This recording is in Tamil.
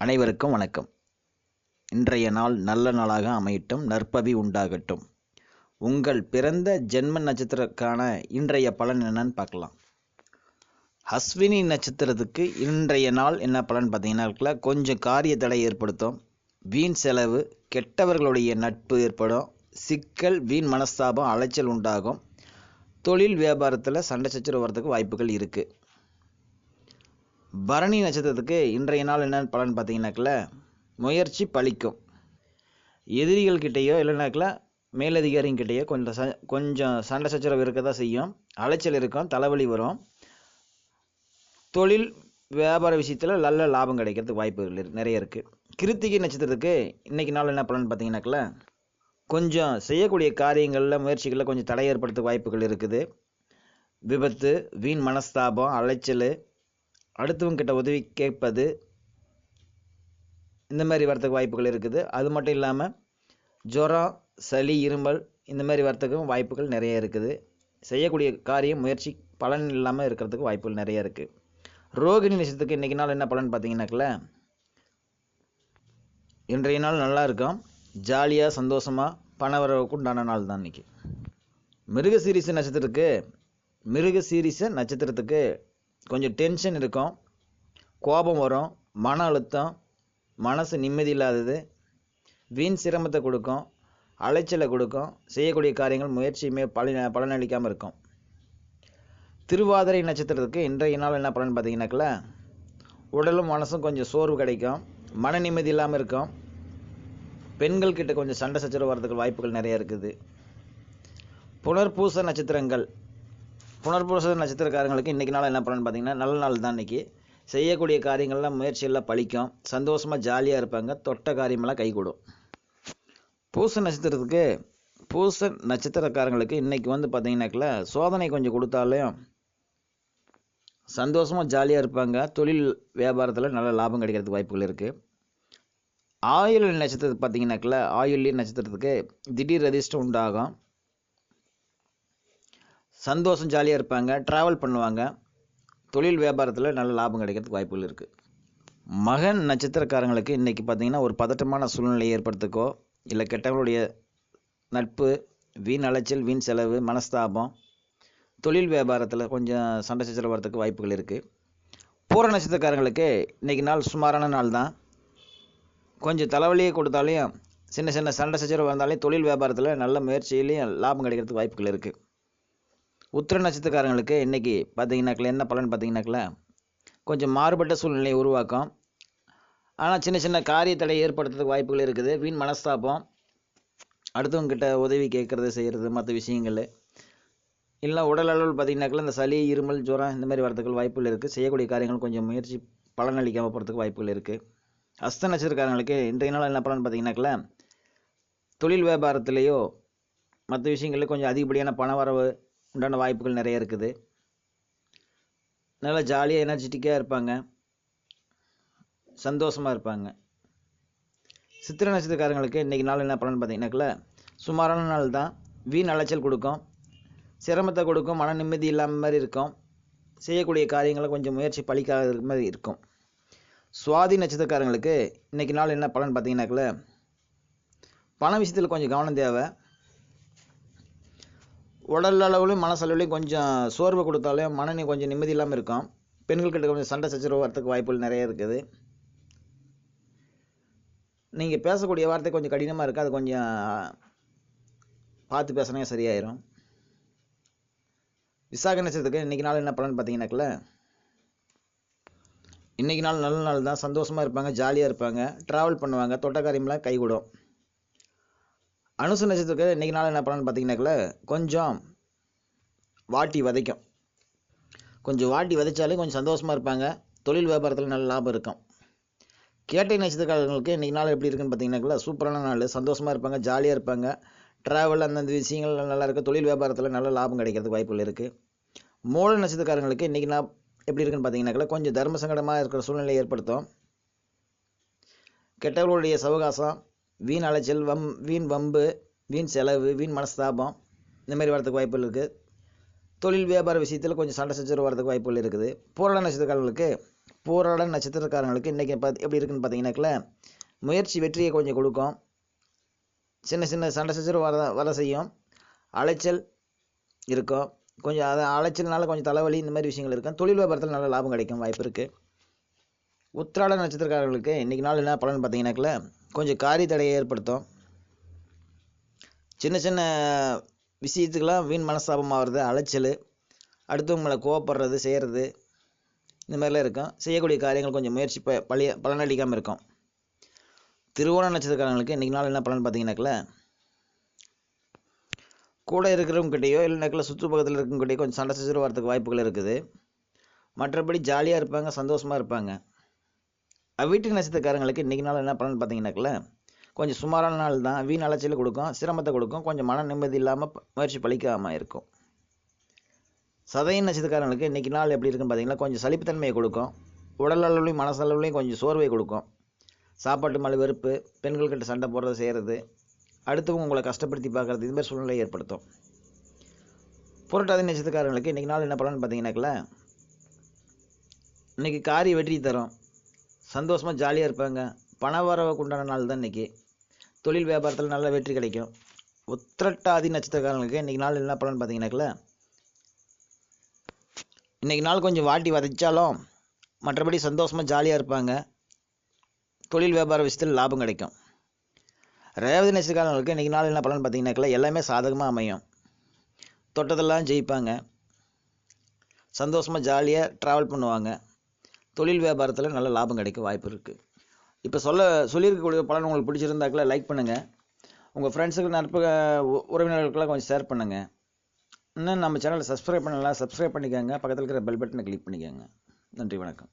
அனைவருக்கும் வணக்கம். இன்றைய நாள் நல்ல நாளாக அமையட்டும் நற்பவி உண்டாகட்டும். உங்கள் பிறந்த ஜென்ம நட்சத்திரக்கான இன்றைய பலன் என்னன்னு பார்க்கலாம். அஸ்வினி நட்சத்திரத்துக்கு இன்றைய நாள் என்ன பலன் பார்த்தீங்கன்னா கொஞ்சம் காரிய தடை ஏற்படுத்தும். வீண் செலவு கெட்டவர்களுடைய நட்பு ஏற்படும். சிக்கல் வீண் மனஸ்தாபம் அலைச்சல் உண்டாகும். தொழில் வியாபாரத்தில் சண்டை சச்சரவு வரதுக்கு வாய்ப்புகள் இருக்குது பரணி நட்சத்திரத்துக்கு இன்றைய நாள் என்னென்னு பலன் பார்த்தீங்கன்னாக்கில் முயற்சி பலிக்கும். எதிரிகள்கிட்டேயோ இல்லைனாக்கல மேலதிகாரிங்கிட்டேயோ கொஞ்சம் ச கொஞ்சம் சண்டை சச்சரவு இருக்க தான் செய்யும். அலைச்சல் இருக்கும் தலைவலி வரும். தொழில் வியாபார விஷயத்தில் நல்ல லாபம் கிடைக்கிறதுக்கு வாய்ப்புகள் நிறைய இருக்குது கிருத்திகை நட்சத்திரத்துக்கு இன்றைக்கி நாள் என்ன பலன் பார்த்தீங்கன்னாக்கல கொஞ்சம் செய்யக்கூடிய காரியங்களில் முயற்சிகளில் கொஞ்சம் தடை ஏற்படுத்த வாய்ப்புகள் இருக்குது. விபத்து வீண் மனஸ்தாபம் அலைச்சல் அடுத்தவங்க கிட்ட உதவி கேட்பது இந்த மாதிரி வரத்துக்கு வாய்ப்புகள் இருக்குது. அது மட்டும் இல்லாமல் ஜுரம் சளி இருமல் இந்த மாதிரி வரத்துக்கும் வாய்ப்புகள் நிறைய இருக்குது. செய்யக்கூடிய காரியம் முயற்சி பலன் இல்லாமல் இருக்கிறதுக்கு வாய்ப்புகள் நிறைய இருக்குது ரோகிணி நிஷத்துக்கு இன்றைக்கி நாள் என்ன பலன் பார்த்தீங்கன்னாக்கல? இன்றைய நாள் நல்லா இருக்கும். ஜாலியாக சந்தோஷமாக பண வரவுக்கு உண்டான நாள் தான் இன்றைக்கி மிருகசீரிச நட்சத்திரத்துக்கு மிருகசீரிச நட்சத்திரத்துக்கு கொஞ்சம் டென்ஷன் இருக்கும். கோபம் வரும். மன அழுத்தம் மனசு நிம்மதி இல்லாதது வீண் சிரமத்தை கொடுக்கும் அலைச்சலை கொடுக்கும் செய்யக்கூடிய காரியங்கள் முயற்சியுமே பலன பலனளிக்காமல் இருக்கும். திருவாதிரை நட்சத்திரத்துக்கு இன்றைய நாள் என்ன பலன் பார்த்தீங்கன்னாக்கல உடலும் மனசும் கொஞ்சம் சோர்வு கிடைக்கும் மன நிம்மதி இல்லாமல் இருக்கும். பெண்கள் கிட்ட கொஞ்சம் சண்டை சச்சரவு வரதுக்கு வாய்ப்புகள் நிறைய இருக்குது. புனர்பூச நட்சத்திரங்கள் புனர்பூச நட்சத்திரக்காரங்களுக்கு இன்றைக்கி நாள் என்ன பண்ணுன்னு பார்த்தீங்கன்னா நல்ல நாள் தான் இன்றைக்கி செய்யக்கூடிய காரியங்கள்லாம் முயற்சியெல்லாம் பழிக்கும். சந்தோஷமாக ஜாலியாக இருப்பாங்க. தொட்ட காரியமெல்லாம் கைகூடும். பூச நட்சத்திரத்துக்கு பூச நட்சத்திரக்காரங்களுக்கு இன்றைக்கி வந்து பார்த்தீங்கன்னாக்கில் சோதனை கொஞ்சம் கொடுத்தாலையும் சந்தோஷமாக ஜாலியாக இருப்பாங்க. தொழில் வியாபாரத்தில் நல்ல லாபம் கிடைக்கிறதுக்கு வாய்ப்புகள் இருக்குது ஆயுள் நட்சத்திரத்துக்கு பார்த்தீங்கன்னாக்கில் ஆயுள்ய நட்சத்திரத்துக்கு திடீர் அதிர்ஷ்டம் உண்டாகும். சந்தோஷம் ஜாலியாக இருப்பாங்க ட்ராவல் பண்ணுவாங்க. தொழில் வியாபாரத்தில் நல்ல லாபம் கிடைக்கிறதுக்கு வாய்ப்புகள் இருக்குது மகன் நட்சத்திரக்காரங்களுக்கு இன்றைக்கி பார்த்தீங்கன்னா ஒரு பதட்டமான சூழ்நிலையை ஏற்படுத்துக்கோ இல்லை கெட்டவங்களுடைய நட்பு வீண் அலைச்சல் வீண் செலவு மனஸ்தாபம் தொழில் வியாபாரத்தில் கொஞ்சம் சண்டை சச்சரவு வரத்துக்கு வாய்ப்புகள் இருக்குது பூர நட்சத்திரக்காரங்களுக்கு இன்றைக்கி நாள் சுமாரான நாள் தான். கொஞ்சம் தலைவலியை கொடுத்தாலையும் சின்ன சின்ன சண்டை சச்சரவு வந்தாலையும் தொழில் வியாபாரத்தில் நல்ல முயற்சியிலையும் லாபம் கிடைக்கிறதுக்கு வாய்ப்புகள் இருக்குது உத்திர நட்சத்திரக்காரங்களுக்கு இன்றைக்கி பார்த்தீங்கன்னாக்கில் என்ன பலன் பார்த்தீங்கன்னாக்கில் கொஞ்சம் மாறுபட்ட சூழ்நிலையை உருவாக்கும். ஆனால் சின்ன சின்ன காரிய தடை ஏற்படுத்துறதுக்கு வாய்ப்புகள் இருக்குது. வீண் மனஸ்தாபம் அடுத்தவங்கிட்ட உதவி கேட்குறது செய்கிறது மற்ற விஷயங்கள். இல்லை உடல் அளவில் பார்த்தீங்கன்னாக்கில் இந்த சளி இருமல் ஜுரம் இந்த மாதிரி வரதுக்கு வாய்ப்புகள் இருக்குது செய்யக்கூடிய காரியங்கள் கொஞ்சம் முயற்சி பலனளிக்காமல் போகிறதுக்கு வாய்ப்புகள் இருக்குது அஸ்த நட்சத்திரக்காரங்களுக்கு இன்றைய நாள் என்ன பலன் பார்த்தீங்கன்னாக்கில் தொழில் வியாபாரத்திலேயோ மற்ற விஷயங்களில் கொஞ்சம் அதிகப்படியான பண வரவு உண்டான வாய்ப்புகள் நிறைய இருக்குது. நல்லா ஜாலியாக எனர்ஜெட்டிக்காக இருப்பாங்க. சந்தோஷமாக இருப்பாங்க. சித்திர நட்சத்திரக்காரங்களுக்கு இன்றைக்கி நாள் என்ன பண்ணணும்னு பார்த்தீங்கன்னாக்கல சுமாரான நாள் தான். வீண் அலைச்சல் கொடுக்கும். சிரமத்தை கொடுக்கும். மன நிம்மதி இல்லாமல் மாதிரி இருக்கும். செய்யக்கூடிய காரியங்களை கொஞ்சம் முயற்சி பழிக்காத மாதிரி இருக்கும். சுவாதி நட்சத்திரக்காரங்களுக்கு இன்றைக்கி நாள் என்ன பலன் பார்த்தீங்கன்னாக்கல பண விஷயத்தில் கொஞ்சம் கவனம் தேவை. உடல் அளவுலையும் மனசளவுலையும் கொஞ்சம் சோர்வு கொடுத்தாலும் மனநி கொஞ்சம் நிம்மதி இல்லாமல் இருக்கும். பெண்கள்கிட்ட கொஞ்சம் சண்டை சச்சரவு வரத்துக்கு வாய்ப்புகள் நிறைய இருக்குது. நீங்கள் பேசக்கூடிய வார்த்தை கொஞ்சம் கடினமாக இருக்குது அது கொஞ்சம் பார்த்து பேசினா சரியாயிரும். விசாக நட்சத்திரத்துக்கு இன்றைக்கி நாள் என்ன பலன் பார்த்தீங்கன்னாக்கல? இன்றைக்கி நாள் நல்ல நாள் தான். சந்தோஷமாக இருப்பாங்க ஜாலியாக இருப்பாங்க ட்ராவல் பண்ணுவாங்க தொட்டக்காரியம்லாம் கைகூடும் அனுச நட்சத்திரத்துக்கு இன்றைக்கி நாள் என்ன பலன் பார்த்தீங்கன்னாக்கல கொஞ்சம் வாட்டி வதைக்கும். கொஞ்சம் வாட்டி விதைச்சாலே கொஞ்சம் சந்தோஷமாக இருப்பாங்க. தொழில் வியாபாரத்தில் நல்ல லாபம் இருக்கும். கேட்டை நட்சத்திரக்காரர்களுக்கு இன்றைக்கி நாள் எப்படி இருக்குன்னு பார்த்தீங்கன்னாக்கல சூப்பரான நாள். சந்தோஷமாக இருப்பாங்க ஜாலியாக இருப்பாங்க. ட்ராவல் அந்தந்த விஷயங்கள் நல்லா இருக்குது தொழில் வியாபாரத்தில் நல்ல லாபம் கிடைக்கிறதுக்கு வாய்ப்புகள் இருக்குது மூல நட்சத்திரக்காரங்களுக்கு இன்றைக்கி நான் எப்படி இருக்குன்னு பார்த்தீங்கன்னாக்கல கொஞ்சம் தர்ம சங்கடமாக இருக்கிற சூழ்நிலை ஏற்படுத்தும். கெட்டவர்களுடைய சவகாசம் வீண் அலைச்சல் வம் வீண் வம்பு வீண் செலவு வீண் மனஸ்தாபம் இந்த மாதிரி வரதுக்கு வாய்ப்புகள் இருக்குது தொழில் வியாபார விஷயத்தில் கொஞ்சம் சண்டை சச்சரவு வரதுக்கு வாய்ப்புகள் இருக்குது. போராட நட்சத்திரக்காரர்களுக்கு போராட நட்சத்திரக்காரங்களுக்கு இன்றைக்கி பார்த்து எப்படி இருக்குன்னு பார்த்தீங்கன்னாக்கல முயற்சி வெற்றியை கொஞ்சம் கொடுக்கும். சின்ன சின்ன சண்டை சச்சரவு வர வர செய்யும். அலைச்சல் இருக்கும். கொஞ்சம் அதை அலைச்சல்னால கொஞ்சம் தலைவலி இந்த மாதிரி விஷயங்கள் இருக்கும். தொழில் வியாபாரத்தில் நல்ல லாபம் கிடைக்கும் வாய்ப்பு இருக்குது உத்திராட நட்சத்திரக்காரர்களுக்கு இன்றைக்கி நாள் என்ன பலன் பார்த்தீங்கன்னாக்கில் கொஞ்சம் காரிய தடையை ஏற்படுத்தும். சின்ன சின்ன விஷயத்துக்கெல்லாம் வீண் மனஸ்தாபம் ஆகிறது அலைச்சல் அடுத்தவங்களை கோவப்படுறது செய்கிறது இந்த மாதிரிலாம் இருக்கும். செய்யக்கூடிய காரியங்கள் கொஞ்சம் முயற்சி ப பழைய பலனளிக்காமல் இருக்கும். திருவோண நட்சத்திரக்காரங்களுக்கு இன்றைக்கி நாள் என்ன பலன் பார்த்தீங்கன்னாக்கில் கூட இருக்கிறவங்ககிட்டயோ இல்லைனாக்கல சுற்றுப்பக்கத்தில் இருக்கவங்ககிட்டயோ கொஞ்சம் சண்டை சச்சரவு வரத்துக்கு வாய்ப்புகள் இருக்குது. மற்றபடி ஜாலியாக இருப்பாங்க சந்தோஷமாக இருப்பாங்க. வீட்டுக்கு நட்சத்திரக்காரங்களுக்கு இன்றைக்கி நாள் என்ன பண்ணணும்னு பார்த்தீங்கன்னாக்கல கொஞ்சம் சுமாரான நாள் தான். வீண் அலைச்சல் கொடுக்கும் சிரமத்தை கொடுக்கும் கொஞ்சம் மன நிம்மதி இல்லாமல் முயற்சி பழிக்காமல் இருக்கும். சதய நட்சத்திரக்காரங்களுக்கு இன்றைக்கி நாள் எப்படி இருக்குன்னு பார்த்தீங்கன்னா கொஞ்சம் சலிப்புத்தன்மையை கொடுக்கும். உடல் அளவுலையும் மனசளவுலையும் கொஞ்சம் சோர்வை கொடுக்கும். சாப்பாட்டு மேலே வெறுப்பு பெண்கள்கிட்ட சண்டை போடுறது செய்கிறது அடுத்தவங்க உங்களை கஷ்டப்படுத்தி பார்க்குறது இது மாதிரி சூழ்நிலையை ஏற்படுத்தும். புரட்டாதி நட்சத்திரக்காரங்களுக்கு இன்றைக்கி நாள் என்ன பண்ணலான்னு பார்த்தீங்கன்னாக்கல இன்றைக்கி காரிய வெற்றி தரும். சந்தோஷமாக ஜாலியாக இருப்பாங்க. பண வரவுக்கு உண்டான நாள் தான் இன்றைக்கி தொழில் வியாபாரத்தில் நல்ல வெற்றி கிடைக்கும். உத்திரட்டாதி நட்சத்திரக்காரங்களுக்கு இன்றைக்கி நாள் என்ன பலன் பார்த்தீங்கன்னாக்கல இன்றைக்கி நாள் கொஞ்சம் வாட்டி வதைச்சாலும் மற்றபடி சந்தோஷமாக ஜாலியாக இருப்பாங்க. தொழில் வியாபார விஷயத்தில் லாபம் கிடைக்கும். ரேவதி நட்சத்திரக்காரங்களுக்கு இன்றைக்கி நாள் என்ன பலன் பார்த்தீங்கன்னாக்கல எல்லாமே சாதகமாக அமையும். தொட்டதெல்லாம் ஜெயிப்பாங்க. சந்தோஷமாக ஜாலியாக ட்ராவல் பண்ணுவாங்க. தொழில் வியாபாரத்தில் நல்ல லாபம் கிடைக்க வாய்ப்பு இருக்குது இப்போ சொல்ல சொல்லியிருக்கக்கூடிய பலன் உங்களுக்கு பிடிச்சிருந்தாக்கில் லைக் பண்ணுங்கள் உங்கள் ஃப்ரெண்ட்ஸுக்கு நட்பு உறவினர்களுக்கெல்லாம் கொஞ்சம் ஷேர் பண்ணுங்கள் இன்னும் நம்ம சேனலை சப்ஸ்கிரைப் பண்ணலாம் சப்ஸ்கிரைப் பண்ணிக்கோங்க. பக்கத்தில் இருக்கிற பெல் பட்டனை கிளிக் பண்ணிக்கோங்க. நன்றி வணக்கம்.